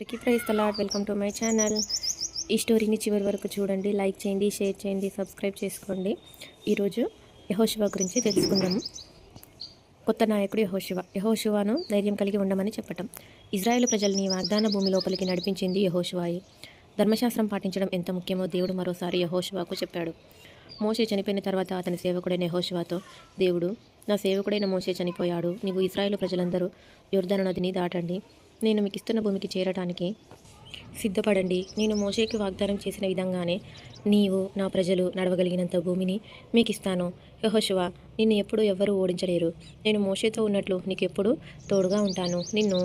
అందరికీ ప్రైజ్ తలాట్ వెల్కమ్ టు మై ఛానల్. ఈ స్టోరీని చివరి వరకు చూడండి. లైక్ చేయండి షేర్ చేయండి సబ్స్క్రైబ్ చేసుకోండి. ఈరోజు యహోశివ గురించి తెలుసుకుందాము. కొత్త నాయకుడు యహోశివ యహోశివను ధైర్యం కలిగి ఉండమని చెప్పటం. ఇజ్రాయెల్ ప్రజల్ని వాగ్దాన భూమి లోపలికి నడిపించింది యహోశివాయి ధర్మశాస్త్రం పాటించడం ఎంత ముఖ్యమో దేవుడు మరోసారి యహోశివాకు చెప్పాడు. మోషే చనిపోయిన తర్వాత అతని సేవకుడైన యహోశివాతో దేవుడు నా సేవకుడైన మోషే చనిపోయాడు. నీవు ఇజ్రాయేల్ ప్రజలందరూ యోర్ధన నదిని దాటండి. నేను మీకు ఇస్తున్న భూమికి చేరటానికి సిద్ధపడండి. నేను మోషేకి వాగ్దానం చేసిన విధంగానే నీవు నా ప్రజలు నడవగలిగినంత భూమిని మీకు ఇస్తాను యహోశివ నిన్ను ఎప్పుడూ ఎవ్వరూ ఓడించలేరు. నేను మోషేతో ఉన్నట్లు నీకు ఎప్పుడూ తోడుగా ఉంటాను. నిన్ను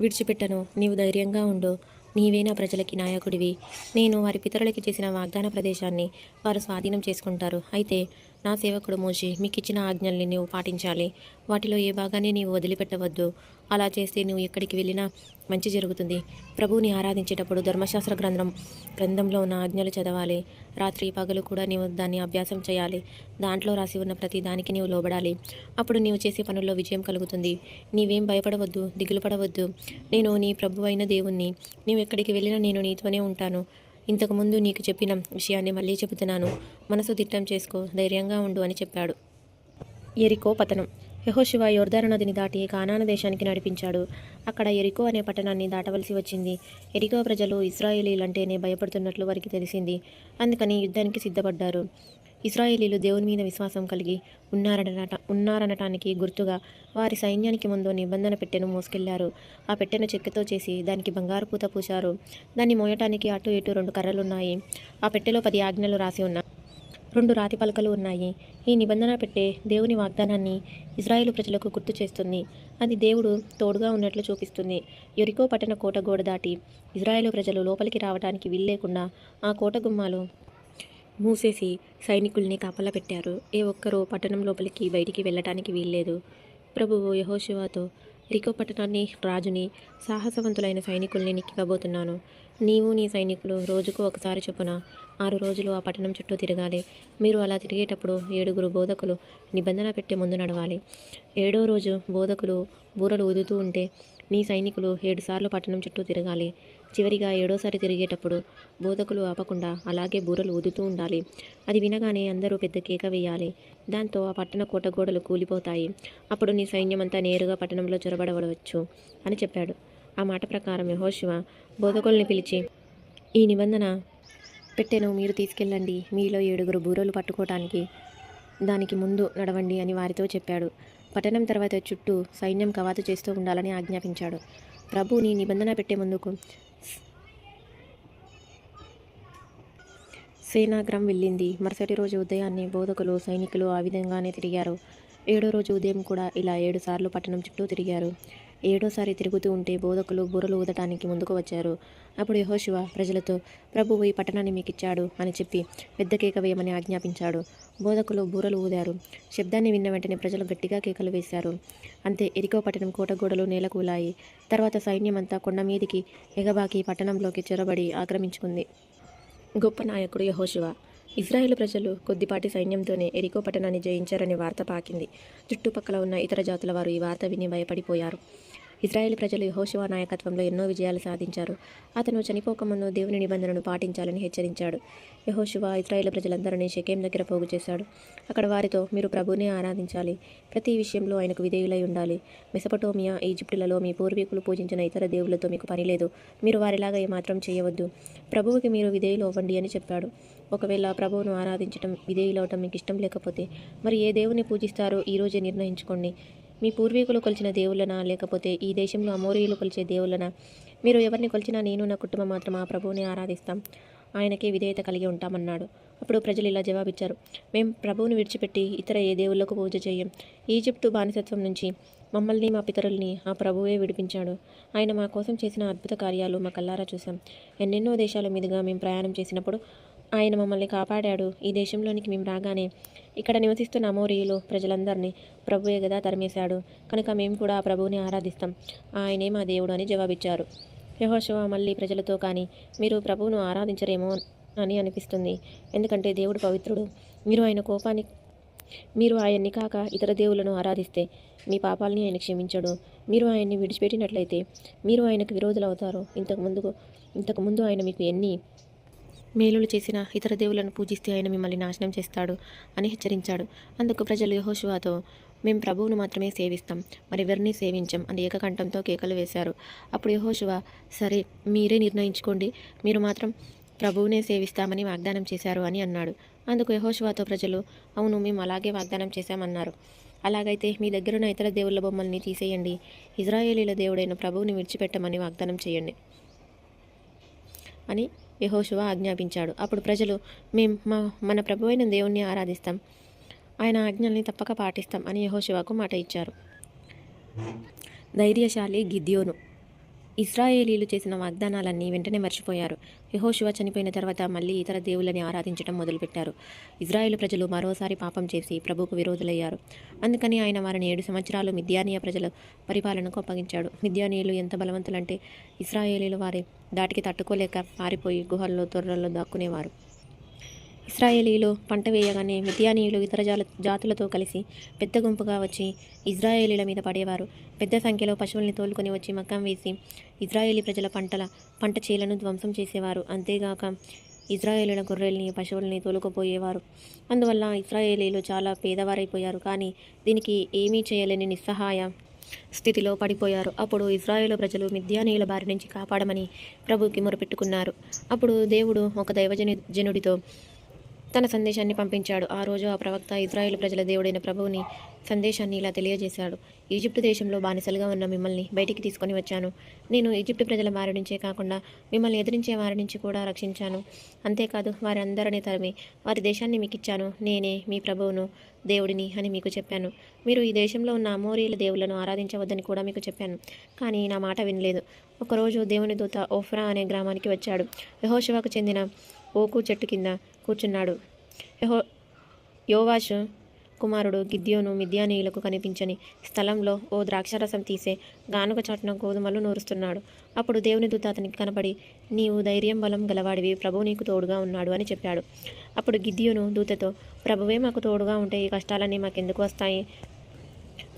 విడిచిపెట్టను. నీవు ధైర్యంగా ఉండు. నీవే నా ప్రజలకి నాయకుడివి. నేను వారి పితరులకి చేసిన వాగ్దాన ప్రదేశాన్ని వారు స్వాధీనం చేసుకుంటారు. అయితే నా సేవకుడు మోషి మీకు ఇచ్చిన ఆజ్ఞల్ని నీవు పాటించాలి. వాటిలో ఏ భాగాన్ని నీవు వదిలిపెట్టవద్దు. అలా చేస్తే నువ్వు ఎక్కడికి వెళ్ళినా మంచి జరుగుతుంది. ప్రభువుని ఆరాధించేటప్పుడు ధర్మశాస్త్ర గ్రంథం గ్రంథంలో ఉన్న ఆజ్ఞలు చదవాలి. రాత్రి పగలు కూడా నీవు దాన్ని అభ్యాసం చేయాలి. దాంట్లో రాసి ఉన్న ప్రతి దానికి నీవు లోబడాలి. అప్పుడు నీవు చేసే పనుల్లో విజయం కలుగుతుంది. నీవేం భయపడవద్దు దిగులు పడవద్దు నేను నీ ప్రభు అయిన దేవుణ్ణి. నీవు ఎక్కడికి వెళ్ళినా నేను నీతోనే ఉంటాను. ఇంతకుముందు నీకు చెప్పిన విషయాన్ని మళ్ళీ చెబుతున్నాను. మనసు దిట్టం చేసుకో ధైర్యంగా ఉండు అని చెప్పాడు. ఎరికో పతనం. యహోశివ యోర్ధార నదిని దాటి కానాన దేశానికి నడిపించాడు. అక్కడ ఎరికో అనే పట్టణాన్ని దాటవలసి వచ్చింది. ఎరికో ప్రజలు ఇస్రాయేలీలంటేనే భయపడుతున్నట్లు వారికి తెలిసింది. అందుకని యుద్ధానికి సిద్ధపడ్డారు. ఇస్రాయేలీలు దేవుని మీద విశ్వాసం కలిగి ఉన్నారనట ఉన్నారనటానికి గుర్తుగా వారి సైన్యానికి ముందు నిబంధన పెట్టెను మోసుకెళ్ళారు. ఆ పెట్టెను చెక్కతో చేసి దానికి బంగారు పూత పూశారు. దాన్ని మోయటానికి అటు ఇటు రెండు కర్రలున్నాయి. ఆ పెట్టెలో పది ఆజ్ఞలు రాసి ఉన్నాయి రెండు రాతి పలకలు ఉన్నాయి. ఈ నిబంధన పెట్టే దేవుని వాగ్దానాన్ని ఇజ్రాయేల్ ప్రజలకు గుర్తు చేస్తుంది. అది దేవుడు తోడుగా ఉన్నట్లు చూపిస్తుంది. ఎరికో పట్టణ కోట గోడ దాటి ఇజ్రాయేల్ ప్రజలు లోపలికి రావడానికి వీల్లేకుండా ఆ కోట గుమ్మాలు మూసేసి సైనికుల్ని కాపలా పెట్టారు ఏ ఒక్కరూ పట్టణం లోపలికి బయటికి వెళ్ళటానికి వీల్లేదు. ప్రభువు యహోశివాతో రికో పట్టణాన్ని రాజుని సాహసవంతులైన సైనికుల్ని నిక్కికబోతున్నాను. నీవు నీ సైనికులు రోజుకు ఒకసారి చొప్పున ఆరు రోజులు ఆ పట్టణం చుట్టూ తిరగాలి. మీరు అలా తిరిగేటప్పుడు ఏడుగురు బోధకులు నిబంధన పెట్టే ముందు నడవాలి. ఏడో రోజు బోధకులు బూరలు ఊదుతూ ఉంటే నీ సైనికులు ఏడుసార్లు పట్టణం చుట్టూ తిరగాలి. చివరిగా ఏడోసారి తిరిగేటప్పుడు బోధకులు ఆపకుండా అలాగే బూరలు ఊదుతూ ఉండాలి. అది వినగానే అందరూ పెద్ద కేక వేయాలి. దాంతో ఆ పట్టణ కోట గోడలు కూలిపోతాయి. అప్పుడు నీ సైన్యమంతా నేరుగా పట్టణంలో చొరబడవచ్చు అని చెప్పాడు. ఆ మాట ప్రకారం యహోశివ బోధకుల్ని పిలిచి ఈ నిబంధన పెట్టెను మీరు తీసుకెళ్ళండి. మీలో ఏడుగురు బూరలు పట్టుకోవటానికి దానికి ముందు నడవండి అని వారితో చెప్పాడు. పట్టణం తర్వాత చుట్టూ సైన్యం కవాతు చేస్తూ ఉండాలని ఆజ్ఞాపించాడు. ప్రభుని నిబంధన పెట్టే ముందుకు సేనాగ్రం వెళ్ళింది. మరుసటి రోజు ఉదయాన్నే బోధకులు సైనికులు ఆ విధంగానే తిరిగారు. ఏడో రోజు ఉదయం కూడా ఇలా ఏడు సార్లు పట్టణం చుట్టూ తిరిగారు. ఏడోసారి తిరుగుతూ ఉంటే బోధకులు బుర్రలు ఊదటానికి ముందుకు వచ్చారు. అప్పుడు యహోశివ ప్రజలతో ప్రభువు ఈ పట్టణాన్ని మీకు ఇచ్చాడు అని చెప్పి పెద్ద కేక వేయమని ఆజ్ఞాపించాడు. బోధకులు బూరలు ఊదారు. శబ్దాన్ని విన్న వెంటనే ప్రజలు గట్టిగా కేకలు వేశారు. అంతే ఎరికో పట్టణం కోటగోడలు నేలకూలాయి తర్వాత సైన్యమంతా కొండ మీదికి ఎగబాకి పట్టణంలోకి చొరబడి ఆక్రమించుకుంది. గొప్ప నాయకుడు యహోశివ ఇజ్రాయెల్ ప్రజలు కొద్దిపాటి సైన్యంతోనే ఎరికో పట్టణాన్ని జయించారనే వార్త పాకింది. చుట్టుపక్కల ఉన్న ఇతర జాతుల వారు ఈ వార్త విని భయపడిపోయారు. ఇజ్రాయేల్ ప్రజలు యహోశివ నాయకత్వంలో ఎన్నో విజయాలు సాధించారు. అతను చనిపోకముందు దేవుని నిబంధనను పాటించాలని హెచ్చరించాడు. యహోశివ ఇజ్రాయేల్ ప్రజలందరినీ షకేం దగ్గర పోగు చేశాడు. అక్కడ వారితో మీరు ప్రభువునే ఆరాధించాలి. ప్రతి విషయంలో ఆయనకు విధేయులై ఉండాలి. మెసపటోమియా ఈజిప్టులలో మీ పూర్వీకులు పూజించిన ఇతర దేవులతో మీకు పని లేదు. మీరు వారిలాగా ఏమాత్రం చేయవద్దు. ప్రభువుకి మీరు విధేయులు అవ్వండి అని చెప్పాడు. ఒకవేళ ప్రభువును ఆరాధించడం విధేయులవటం మీకు ఇష్టం లేకపోతే మరి ఏ దేవుని పూజిస్తారో ఈరోజే నిర్ణయించుకోండి. మీ పూర్వీకులు కొలిచిన దేవుళ్ళనా? లేకపోతే ఈ దేశంలో అమోరీయులు కొలిచే దేవుళ్ళనా? మీరు ఎవరిని కొలిచినా నేను నా కుటుంబం మాత్రం ఆ ప్రభువుని ఆరాధిస్తాం. ఆయనకే విధేయత కలిగి ఉంటామన్నాడు. అప్పుడు ప్రజలు ఇలా జవాబిచ్చారు. మేం ప్రభువుని విడిచిపెట్టి ఇతర ఏ దేవుళ్ళకు పూజ చేయం? ఈజిప్టు బానిసత్వం నుంచి మమ్మల్ని మా పితరుల్ని ఆ ప్రభువే విడిపించాడు. ఆయన మా కోసం చేసిన అద్భుత కార్యాలు మా కల్లారా చూసాం ఎన్నెన్నో దేశాల మీదుగా మేము ప్రయాణం చేసినప్పుడు ఆయన మమ్మల్ని కాపాడాడు. ఈ దేశంలోనికి మేము రాగానే ఇక్కడ నివసిస్తున్న అమోరియులు ప్రజలందరినీ ప్రభువే కదా తరిమేశాడు. కనుక మేము కూడా ఆ ప్రభువుని ఆరాధిస్తాం. ఆయనే మా దేవుడు అని జవాబిచ్చారు. యహోశివ మళ్ళీ ప్రజలతో కానీ మీరు ప్రభువును ఆరాధించరేమో అని అనిపిస్తుంది. ఎందుకంటే దేవుడు పవిత్రుడు. మీరు ఆయన కోపాన్ని మీరు ఆయన్ని కాక ఇతర దేవులను ఆరాధిస్తే మీ పాపాలని ఆయన క్షమించడు. మీరు ఆయన్ని విడిచిపెట్టినట్లయితే మీరు ఆయనకు విరోధులు అవుతారు ఇంతకు ముందు ఇంతకు ముందు ఆయన మీకు ఎన్ని మేలులు చేసిన ఇతర దేవులను పూజిస్తే ఆయన మిమ్మల్ని నాశనం చేస్తాడు అని హెచ్చరించాడు. అందుకు ప్రజలు యహోశువాతో మేము ప్రభువును మాత్రమే సేవిస్తాం మరెవరిని సేవించం అని ఏకకంఠంతో కేకలు వేశారు. అప్పుడు యహోశువ సరే మీరే నిర్ణయించుకోండి మీరు మాత్రం ప్రభువునే సేవిస్తామని వాగ్దానం చేశారు అని అన్నాడు. అందుకు యహోశువాతో ప్రజలు అవును మేము అలాగే వాగ్దానం చేశామన్నారు. అలాగైతే మీ దగ్గరున్న ఇతర దేవుళ్ళ బొమ్మల్ని తీసేయండి. ఇజ్రాయేలీల దేవుడైన ప్రభువుని విడిచిపెట్టమని వాగ్దానం చేయండి అని యహోశువ ఆజ్ఞాపించాడు. అప్పుడు ప్రజలు మేం మా మన ప్రభు అయిన దేవుణ్ణి ఆరాధిస్తాం. ఆయన ఆజ్ఞల్ని తప్పక పాటిస్తాం అని యహోశివాకు మాట ఇచ్చారు. ధైర్యశాలి గిద్యోను. ఇస్రాయేలీలు చేసిన వాగ్దానాలన్నీ వెంటనే మర్చిపోయారు. యహోశివ చనిపోయిన తర్వాత మళ్ళీ ఇతర దేవుళ్ళని ఆరాధించడం మొదలుపెట్టారు. ఇజ్రాయేల్ ప్రజలు మరోసారి పాపం చేసి ప్రభుకు విరోధులయ్యారు. అందుకని ఆయన వారిని ఏడు సంవత్సరాలు మిద్యానీయ ప్రజల పరిపాలనకు అప్పగించాడు. మిద్యానీయులు ఎంత బలవంతులంటే ఇస్రాయేలీలు వారి దాటికి తట్టుకోలేక పారిపోయి గుహల్లో తొర్రల్లో దాక్కునేవారు. ఇస్రాయేలీలు పంట వేయగానే మిథియానీయులు ఇతర జాల జాతులతో కలిసి పెద్ద గుంపుగా వచ్చి ఇజ్రాయేలీల మీద పడేవారు. పెద్ద సంఖ్యలో పశువుల్ని తోలుకొని వచ్చి మక్కం వేసి ఇజ్రాయేలీ ప్రజల పంటల పంట చేలను ధ్వంసం చేసేవారు. అంతేగాక ఇజ్రాయేలీల గొర్రెల్ని పశువుల్ని తోలుకుపోయేవారు. అందువల్ల ఇజ్రాయేలీలు చాలా పేదవారైపోయారు. కానీ దీనికి ఏమీ చేయలేని నిస్సహాయ స్థితిలో పడిపోయారు. అప్పుడు ఇజ్రాయేల్ ప్రజలు మిథ్యానీయుల బారి నుంచి కాపాడమని ప్రభుకి మొరపెట్టుకున్నారు. అప్పుడు దేవుడు ఒక దైవజని జనుడితో తన సందేశాన్ని పంపించాడు. ఆ రోజు ఆ ప్రవక్త ఇజ్రాయేల్ ప్రజల దేవుడైన ప్రభువుని సందేశాన్ని ఇలా తెలియజేశాడు. ఈజిప్టు దేశంలో బానిసలుగా ఉన్న మిమ్మల్ని బయటికి తీసుకొని వచ్చాను. నేను ఈజిప్టు ప్రజల వారి నుంచే కాకుండా మిమ్మల్ని ఎదిరించే వారి నుంచి కూడా రక్షించాను. అంతేకాదు వారి అందరినీ తరిమి వారి దేశాన్ని మీకు ఇచ్చాను. నేనే మీ ప్రభువును దేవుడిని అని మీకు చెప్పాను. మీరు ఈ దేశంలో ఉన్న అమోరీల దేవులను ఆరాధించవద్దని కూడా మీకు చెప్పాను. కానీ నా మాట వినలేదు. ఒకరోజు దేవుని దూత ఓఫ్రా అనే గ్రామానికి వచ్చాడు. యహోశివాకు చెందిన ఓకు చెట్టు కింద కూర్చున్నాడు. యహో యోవాషు కుమారుడు గిద్యోను మిద్యానీయులకు కనిపించని స్థలంలో ఓ ద్రాక్షరసం తీసే గానుగ చాటున గోధుమలు నూరుస్తున్నాడు. అప్పుడు దేవుని దూత అతనికి కనపడి నీవు ధైర్యం బలం గలవాడివి ప్రభువు నీకు తోడుగా ఉన్నాడు అని చెప్పాడు. అప్పుడు గిద్యోను దూతతో ప్రభువే మాకు తోడుగా ఉంటే ఈ కష్టాలన్నీ మాకెందుకు వస్తాయి?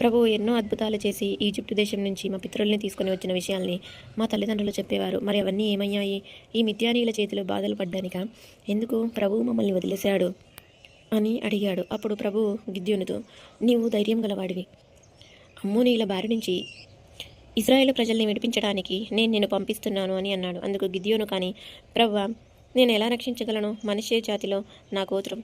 ప్రభువు ఎన్నో అద్భుతాలు చేసి ఈజిప్టు దేశం నుంచి మా పితరుల్ని తీసుకొని వచ్చిన విషయాల్ని మా తల్లిదండ్రులు చెప్పేవారు. మరి అవన్నీ ఏమయ్యాయి? ఈ మిథ్యానీయుల చేతిలో బాధలు పడ్డానిక? ఎందుకు ప్రభువు మమ్మల్ని వదిలేశాడు? అని అడిగాడు. అప్పుడు ప్రభు గిద్యోనుతో నీవు ధైర్యం గలవాడివి. అమ్మోనీల బారి నుంచి ఇజ్రాయేల్ ప్రజల్ని విడిపించడానికి నేను నిన్ను పంపిస్తున్నాను అని అన్నాడు. అందుకు గిద్యోను కానీ ప్రవ్వ నేను ఎలా రక్షించగలను? మనిషే జాతిలో నా గోత్రం.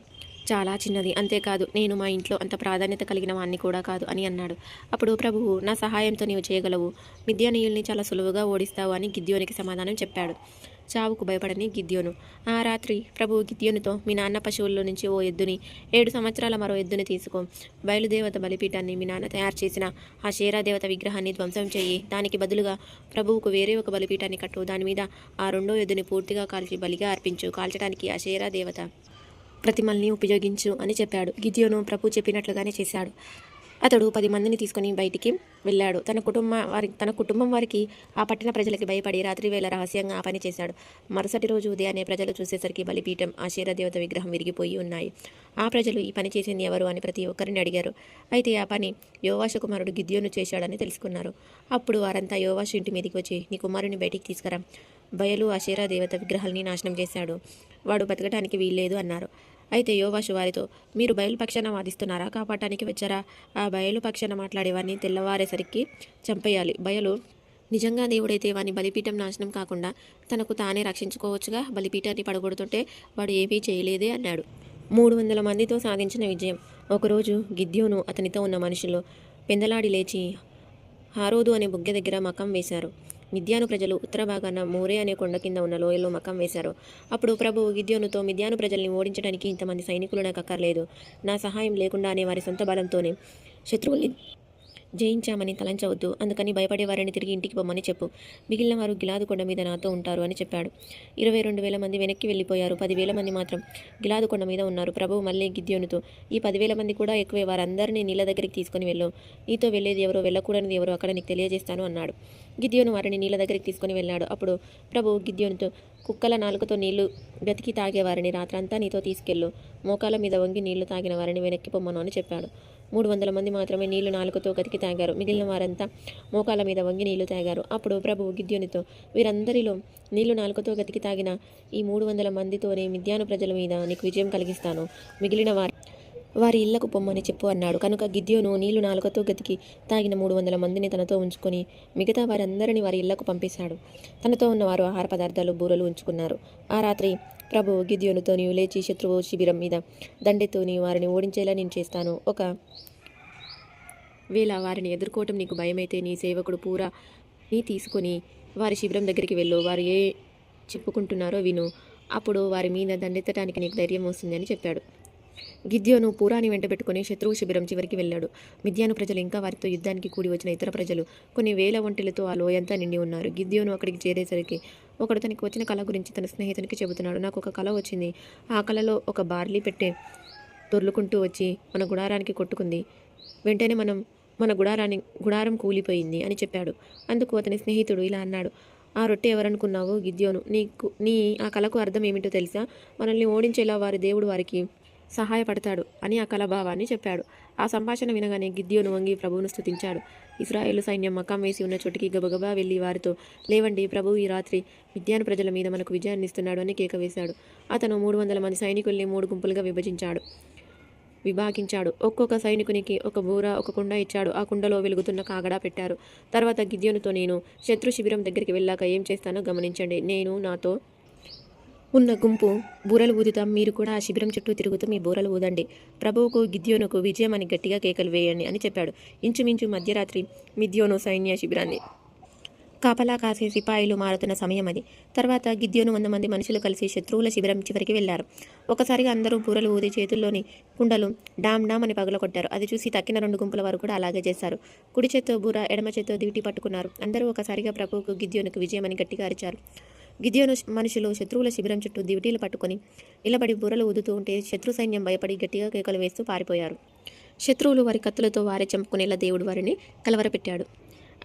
చాలా చిన్నది. అంతేకాదు నేను మా ఇంట్లో అంత ప్రాధాన్యత కలిగిన వాణ్ణి కూడా కాదు అని అన్నాడు. అప్పుడు ప్రభువు నా సహాయంతో నీవు చేయగలవు. మిద్యానీయుల్ని చాలా సులువుగా ఓడిస్తావు అని గిద్యోనికి సమాధానం చెప్పాడు. చావుకు భయపడని గిద్యోను. ఆ రాత్రి ప్రభువు గిద్యోనుతో మీ నాన్న పశువుల్లో నుంచి ఓ ఎద్దుని ఏడు సంవత్సరాల మరో ఎద్దుని తీసుకో. బయలుదేవత బలిపీఠాన్ని మీ నాన్న తయారు చేసిన ఆ దేవత విగ్రహాన్ని ధ్వంసం చెయ్యి. దానికి బదులుగా ప్రభువుకు వేరే ఒక బలిపీఠాన్ని కట్టు. దాని మీద ఆ రెండో ఎద్దుని పూర్తిగా కాల్చి బలిగా అర్పించు. కాల్చడానికి ఆ దేవత ప్రతిమల్ని ఉపయోగించు అని చెప్పాడు. గిద్యోను ప్రభు చెప్పినట్లుగానే చేశాడు. అతడు పది మందిని తీసుకుని బయటికి వెళ్ళాడు. తన కుటుంబ వారి తన కుటుంబం వారికి ఆ పట్టిన ప్రజలకి భయపడి రాత్రి వేళ రహస్యంగా ఆ పని చేశాడు. మరుసటి రోజు ఉదయాన్నే ప్రజలు చూసేసరికి బలిపీఠం ఆ దేవత విగ్రహం విరిగిపోయి ఉన్నాయి. ఆ ప్రజలు ఈ పని చేసింది ఎవరు అని ప్రతి ఒక్కరిని అడిగారు. అయితే ఆ పని యోవాష కుమారుడు గిద్యోను చేశాడని తెలుసుకున్నారు. అప్పుడు వారంతా యోవాష ఇంటి మీదకి వచ్చి నీ కుమారుని బయటికి తీసుకురా. బయలు అషేరా దేవత విగ్రహాల్ని నాశనం చేశాడు. వాడు బతకడానికి వీల్లేదు అన్నారు. అయితే యోవాషు వారితో మీరు బయలు పక్షాన వాదిస్తున్నారా? కాపాడటానికి వచ్చారా? ఆ బయలు పక్షాన తెల్లవారేసరికి చంపేయాలి. బయలు నిజంగా దేవుడైతే వాని బలిపీఠం నాశనం కాకుండా తనకు తానే రక్షించుకోవచ్చుగా? బలిపీఠాన్ని పడగొడుతుంటే వాడు ఏమీ చేయలేదే అన్నాడు. మూడు వందల మందితో సాధించిన విజయం. ఒకరోజు గిద్యోను అతనితో ఉన్న మనుషులు పెందలాడి లేచి హారోదు అనే బుగ్గ దగ్గర మకం వేశారు. మిద్యాను ప్రజలు ఉత్తర భాగాన మోరే అనే కొండ కింద ఉన్న లోయలో మకం వేశారు. అప్పుడు ప్రభు గిద్యోనుతో మిద్యాను ప్రజల్ని ఓడించడానికి ఇంతమంది సైనికులు నాకు అక్కర్లేదు. నా సహాయం లేకుండానే వారి సొంత బలంతోనే శత్రువుల్ని జయించామని తలంచవద్దు. అందుకని భయపడే వారిని తిరిగి ఇంటికి పొమ్మని చెప్పు. మిగిలిన వారు గిలాదు కొండ మీద నాతో ఉంటారు అని చెప్పాడు. ఇరవై రెండు వేల మంది వెనక్కి వెళ్ళిపోయారు. పదివేల మంది మాత్రం గిలాదు కొండ మీద ఉన్నారు. ప్రభువు మళ్ళీ గిద్యోనుతో ఈ పదివేల మంది కూడా ఎక్కువే. వారందరినీ నీళ్ళ దగ్గరికి తీసుకుని వెళ్ళు. నీతో వెళ్ళేది ఎవరో వెళ్ళకూడనిది ఎవరో అక్కడ నీకు తెలియజేస్తాను అన్నాడు. గిద్యోను వారిని నీళ్ళ దగ్గరికి తీసుకుని వెళ్ళాడు. అప్పుడు ప్రభు గిద్యోనుతో కుక్కల నాలుకతో నీళ్ళు వెతికి తాగే వారిని రాత్రంతా నీతో తీసుకెళ్ళు. మోకాల మీద వంగి నీళ్ళు తాగిన వారిని వెనక్కి పొమ్మను అని చెప్పాడు. మూడు వందల మంది మాత్రమే నీళ్ళు నాలుకతో గతికి తాగారు. మిగిలిన వారంతా మోకాల మీద వంగి నీళ్ళు తాగారు. అప్పుడు ప్రభువు గిద్యోనితో వీరందరిలో నీళ్ళు నాలుకతో గతికి తాగిన ఈ మూడు వందల మందితోనే మిద్యాను ప్రజల మీద నీకు విజయం కలిగిస్తాను. మిగిలిన వారు వారి ఇళ్ళకు పొమ్మని చెప్పు అన్నాడు. కనుక గిద్యోను నీళ్ళు నాలుకతో గతికి తాగిన మూడు వందల మందిని తనతో ఉంచుకొని మిగతా వారందరిని వారి ఇళ్ళకు పంపేశాడు. తనతో ఉన్నవారు ఆహార పదార్థాలు బూరలు ఉంచుకున్నారు. ఆ రాత్రి ప్రభు గిద్యోనుతో నీవు లేచి శత్రువు శిబిరం మీద దండెతో నీ వారిని ఓడించేలా నేను చేస్తాను. ఒక వేళ వారిని ఎదుర్కోవటం నీకు భయమైతే నీ సేవకుడు పూరా నీ తీసుకొని వారి శిబిరం దగ్గరికి వెళ్ళు. వారు ఏ చెప్పుకుంటున్నారో విను. అప్పుడు వారి మీద దండెత్తడానికి నీకు ధైర్యం వస్తుందని చెప్పాడు. గిద్యోను పూరాని వెంట పెట్టుకుని శత్రువు శిబిరం చివరికి వెళ్ళాడు. మిద్యాను ప్రజలు ఇంకా వారితో యుద్ధానికి కూడి వచ్చిన ఇతర ప్రజలు కొన్ని వేల ఒంటెలతో ఆ లోయంతా నిండి ఉన్నారు. గిద్యోను అక్కడికి చేరేసరికి ఒకడు తనకి వచ్చిన కళ గురించి తన స్నేహితునికి చెబుతున్నాడు. నాకు ఒక కళ వచ్చింది. ఆ కళలో ఒక బార్లీ పెట్టే దొర్లుకుంటూ వచ్చి మన గుడారానికి కొట్టుకుంది. వెంటనే మనం మన గుడారాన్ని గుడారం కూలిపోయింది అని చెప్పాడు. అందుకు అతని స్నేహితుడు ఇలా అన్నాడు. ఆ రొట్టె ఎవరనుకున్నావు గిద్యోను నీకు నీ ఆ కళకు అర్థం ఏమిటో తెలుసా? మనల్ని ఓడించేలా వారి దేవుడు వారికి సహాయపడతాడు అని ఆ కళ భావాన్ని చెప్పాడు. ఆ సంభాషణ వినగానే గిద్యోను వంగి ప్రభువును స్థుతించాడు ఇస్రాయేలు సైన్యం మకాం వేసి ఉన్న చోటికి గబగబా వెళ్ళి వారితో లేవండి ప్రభువు ఈ రాత్రి మిద్యాను ప్రజల మీద మనకు విజయాన్ని ఇస్తున్నాడు అని కేక వేశాడు. అతను మూడు వందల మంది సైనికుల్ని మూడు గుంపులుగా విభజించాడు. విభాగించాడు. ఒక్కొక్క సైనికునికి ఒక బూర ఒక కుండ ఇచ్చాడు. ఆ కుండలో వెలుగుతున్న కాగడా పెట్టారు. తర్వాత గిద్యోనుతో నేను శత్రు శిబిరం దగ్గరికి వెళ్ళాక ఏం చేస్తానో గమనించండి. నేను నాతో ఉన్న గుంపు బూరలు ఊదుతాం మీరు కూడా ఆ శిబిరం చుట్టూ తిరుగుతూ మీ బూరలు ఊదండి. ప్రభువుకు గిద్యోనుకు విజయం అని గట్టిగా కేకలు వేయండి అని చెప్పాడు. ఇంచుమించు మధ్యరాత్రి మిద్యోను సైన్య శిబిరాన్ని. కాపలా కాసే సిపాయిలు మారుతున్న సమయం అది. తర్వాత గిద్యోను వంద మంది మనుషులు కలిసి శత్రువుల శిబిరం చివరికి వెళ్ళారు ఒకసారిగా అందరూ బూరలు ఊది చేతుల్లోని కుండలు డామ్ డామ్ అని పగలగొట్టారు. అది చూసి తక్కిన రెండు గుంపుల వారు కూడా అలాగే చేశారు. కుడి చేత్తో బూర ఎడమ చేత్తో దివిటి పట్టుకున్నారు. అందరూ ఒకసారిగా ప్రభువుకు గిద్యోనుకు విజయం అని గట్టిగా అరిచారు. గిద్యోను మనుషులు శత్రువుల శిబిరం చుట్టూ దివిటీలు పట్టుకొని నిలబడి బుర్రలు ఊదుతూ ఉంటే శత్రు సైన్యం భయపడి గట్టిగా కేకలు వేస్తూ పారిపోయారు. శత్రువులు వారి కత్తులతో వారే చంపుకునేలా దేవుడు వారిని కలవరపెట్టాడు.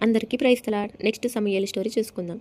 అందరికీ ప్రైస్తలా నెక్స్ట్ సమయాల స్టోరీ చూసుకుందాం.